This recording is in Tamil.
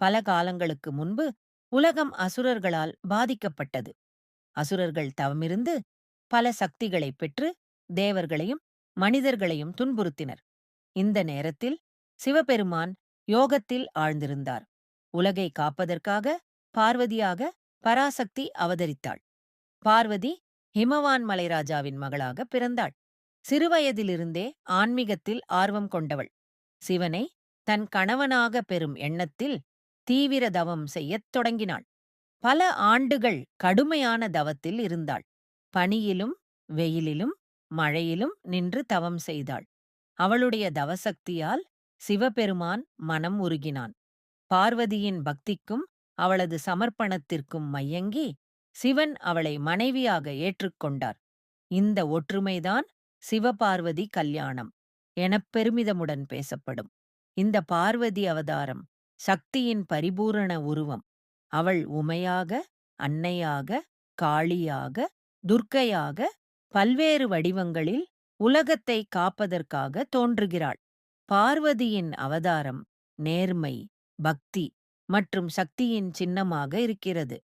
பல காலங்களுக்கு முன்பு உலகம் அசுரர்களால் பாதிக்கப்பட்டது. அசுரர்கள் தவமிருந்து பல சக்திகளைப் பெற்று தேவர்களையும் மனிதர்களையும் துன்புறுத்தினர். இந்த நேரத்தில் சிவபெருமான் யோகத்தில் ஆழ்ந்திருந்தார். உலகை காப்பதற்காக பார்வதியாக பராசக்தி அவதரித்தாள். பார்வதி ஹிமவான் மலைராஜாவின் மகளாக பிறந்தாள். சிறுவயதிலிருந்தே ஆன்மீகத்தில் ஆர்வம் கொண்டவள். சிவனை தன் கணவனாக பெறும் எண்ணத்தில் தீவிர தவம் செய்யத் தொடங்கினாள். பல ஆண்டுகள் கடுமையான தவத்தில் இருந்தாள். பனியிலும் வெயிலிலும் மழையிலும் நின்று தவம் செய்தாள். அவளுடைய தவசக்தியால் சிவபெருமான் மனம் உருகினான். பார்வதியின் பக்திக்கும் அவளது சமர்ப்பணத்திற்கும் மையங்கி சிவன் அவளை மனைவியாக ஏற்றுக்கொண்டார் இந்த ஒற்றுமைதான் சிவபார்வதி கல்யாணம் எனப் பெருமிதமுடன் பேசப்படும். இந்த பார்வதி அவதாரம் சக்தியின் பரிபூரண உருவம். அவள் உமையாக அன்னையாக காளியாக துர்க்கையாக பல்வேறு வடிவங்களில் உலகத்தை காப்பதற்காக தோன்றுகிறாள். பார்வதியின் அவதாரம் நேர்மை பக்தி மற்றும் சக்தியின் சின்னமாக இருக்கிறது.